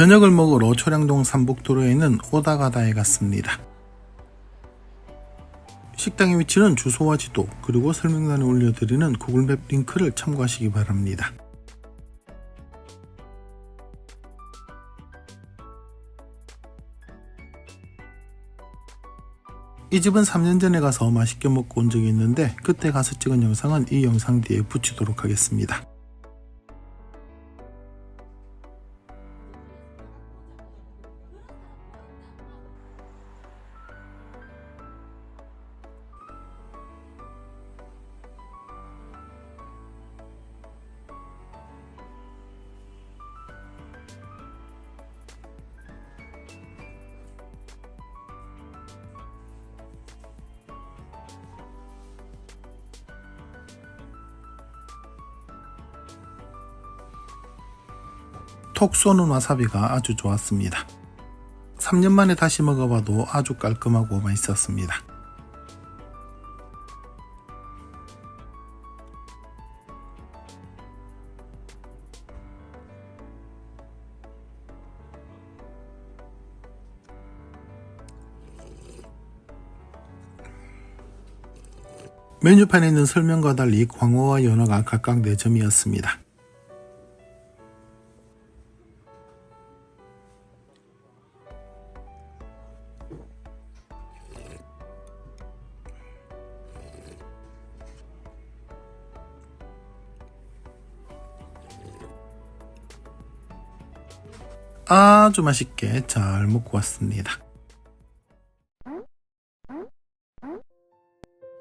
저녁을 먹으러 초량동 삼복도로에 있는 오다가다에 갔습니다. 식당의 위치는 주소와 지도 그리고 설명란에 올려드리는 구글맵 링크를 참고하시기 바랍니다. 이 집은 3년 전에 가서 맛있게 먹고 온 적이 있는데 그때 가서 찍은 영상은 이 영상 뒤에 붙이도록 하겠습니다. 톡 쏘는 와사비가 아주 좋았습니다. 3년 만에 다시 먹어봐도 아주 깔끔하고 맛있었습니다. 메뉴판에 있는 설명과 달리 광어와 연어가 각각 4점이었습니다. 아주 맛있게 잘 먹고 왔습니다.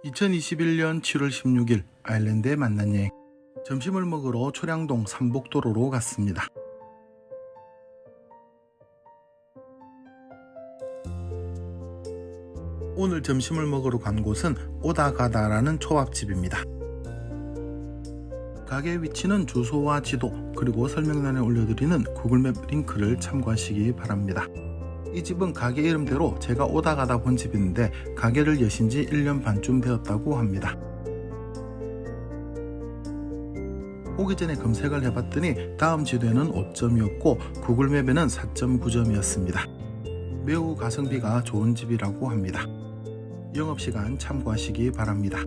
2021년 7월 16일 아일랜드에 만난 여행 점심을 먹으러 초량동 삼복도로로 갔습니다. 오늘 점심을 먹으러 간 곳은 오다가다라는 초밥집입니다. 가게 위치는 주소와 지도 그리고 설명란에 올려드리는 구글맵 링크를 참고하시기 바랍니다. 이 집은 가게 이름대로 제가 오다 가다 본 집인데 가게를 여신 지 1년 반쯤 되었다고 합니다. 오기 전에 검색을 해봤더니 다음 지도에는 5점이었고 구글맵에는 4.9점이었습니다. 매우 가성비가 좋은 집이라고 합니다. 영업시간 참고하시기 바랍니다.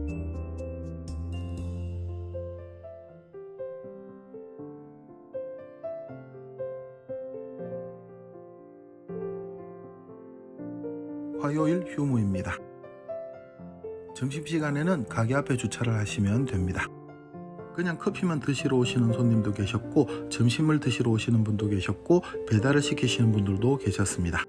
화요일 휴무입니다. 점심시간에는 가게 앞에 주차를 하시면 됩니다. 그냥 커피만 드시러 오시는 손님도 계셨고 점심을 드시러 오시는 분도 계셨고 배달을 시키시는 분들도 계셨습니다.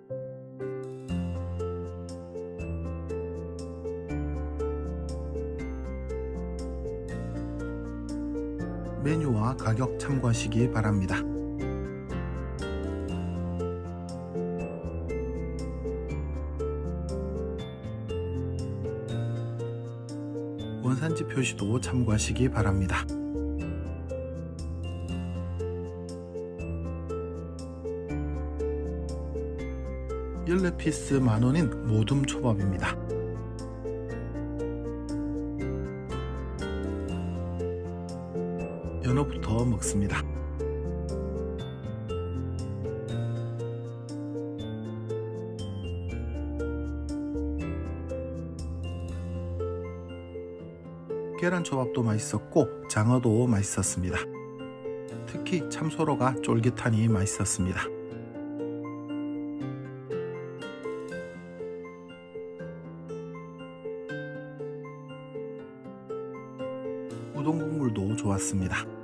메뉴와 가격 참고하시기 바랍니다. 산지 표시도 참고하시기 바랍니다. 열네 피스 만원인 모둠 초밥입니다. 연어부터 먹습니다. 계란 초밥도 맛있었고 장어도 맛있었습니다. 특히 참소로가 쫄깃하니 맛있었습니다. 우동 국물도 좋았습니다.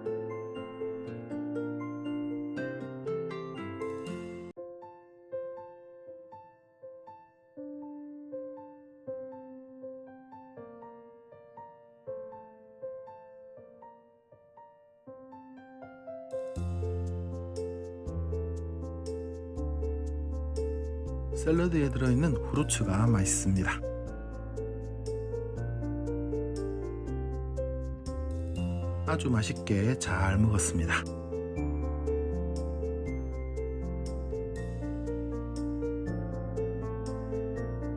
샐러드에 들어있는 후르츠가 맛있습니다. 아주 맛있게 잘 먹었습니다.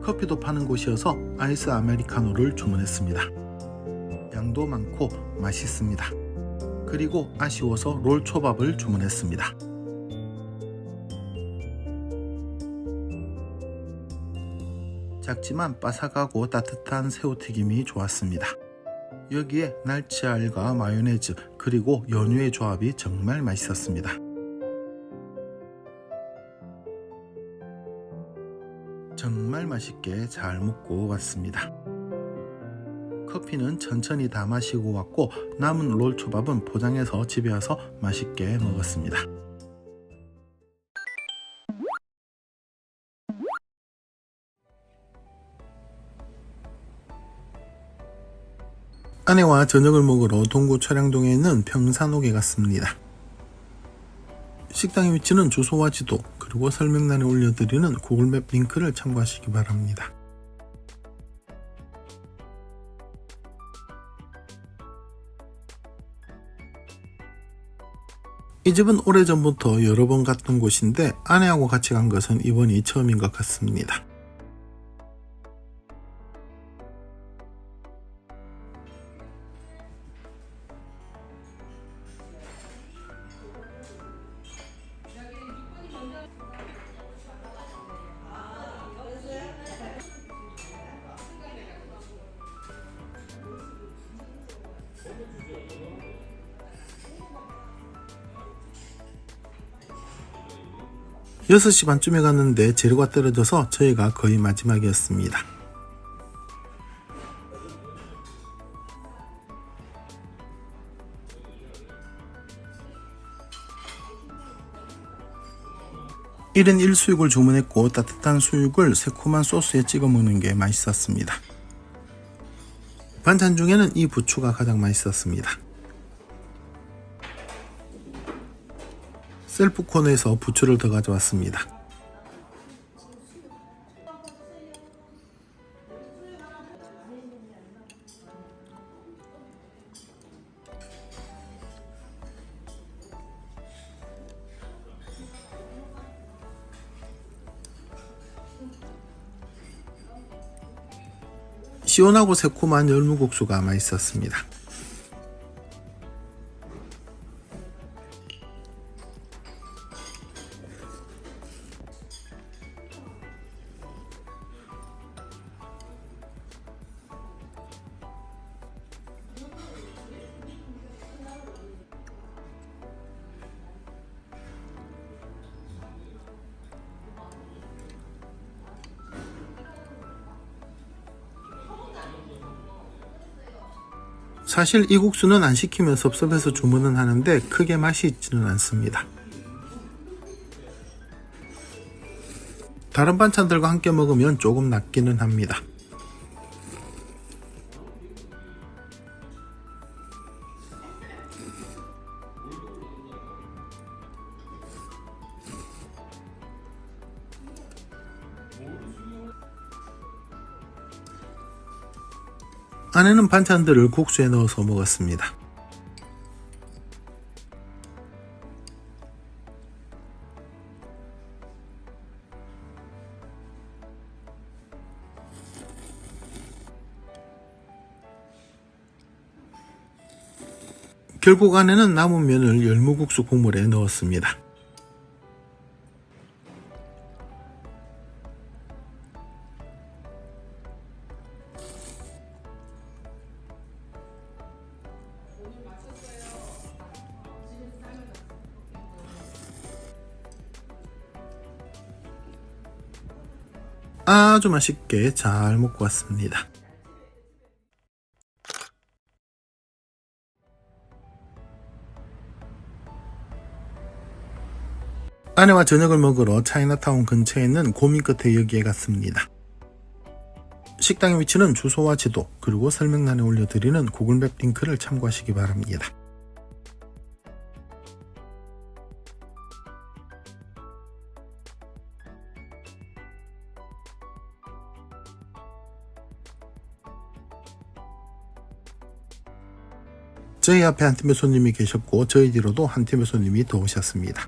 커피도 파는 곳이어서 아이스 아메리카노를 주문했습니다. 양도 많고 맛있습니다. 그리고 아쉬워서 롤초밥을 주문했습니다. 작지만 바삭하고 따뜻한 새우튀김이 좋았습니다. 여기에 날치알과 마요네즈 그리고 연유의 조합이 정말 맛있었습니다. 정말 맛있게 잘 먹고 왔습니다. 커피는 천천히 다 마시고 왔고 남은 롤초밥은 포장해서 집에 와서 맛있게 먹었습니다. 아내와 저녁을 먹으러 동구 철양동에 있는 평산옥에 갔습니다. 식당의 위치는 주소와 지도 그리고 설명란에 올려드리는 구글맵 링크를 참고하시기 바랍니다. 이 집은 오래전부터 여러 번 갔던 곳인데 아내하고 같이 간 것은 이번이 처음인 것 같습니다. 여섯 시 반쯤에 갔는데 재료가 떨어져서 저희가 거의 마지막이었습니다. 일인 1수육을 주문했고 따뜻한 수육을 새콤한 소스에 찍어 먹는 게 맛있었습니다. 반찬 중에는 이 부추가 가장 맛있었습니다. 셀프 코너에서 부추를 더 가져왔습니다. 시원하고 새콤한 열무국수가 맛있었습니다. 사실 이 국수는 안 시키면 섭섭해서 주문은 하는데 크게 맛이 있지는 않습니다. 다른 반찬들과 함께 먹으면 조금 낫기는 합니다. 아내는 반찬들을 국수에 넣어서 먹었습니다. 결국 아내는 남은 면을 열무국수 국물에 넣었습니다. 아주 맛있게 잘 먹고 왔습니다. 아내와 저녁을 먹으러 차이나타운 근처에 있는 고민 끝에 여기에 갔습니다. 식당의 위치는 주소와 지도 그리고 설명란에 올려드리는 구글 맵 링크를 참고하시기 바랍니다. 저희 앞에 한 팀의 손님이 계셨고 저희 뒤로도 한 팀의 손님이 더 오셨습니다.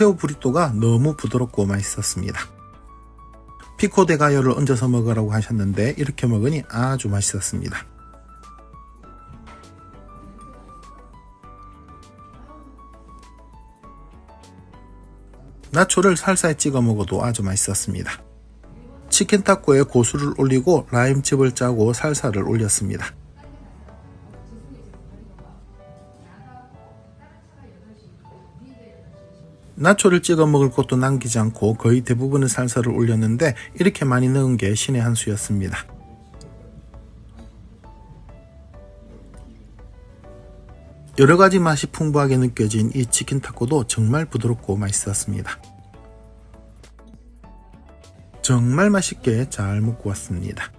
새우 브리또가 너무 부드럽고 맛있었습니다. 피코 데 가요를 얹어서 먹으라고 하셨는데 이렇게 먹으니 아주 맛있었습니다. 나초를 살사에 찍어 먹어도 아주 맛있었습니다. 치킨 타코에 고수를 올리고 라임즙을 짜고 살사를 올렸습니다. 나초를 찍어 먹을 것도 남기지 않고 거의 대부분의 살사를 올렸는데 이렇게 많이 넣은 게 신의 한 수였습니다. 여러 가지 맛이 풍부하게 느껴진 이 치킨 타코도 정말 부드럽고 맛있었습니다. 정말 맛있게 잘 먹고 왔습니다.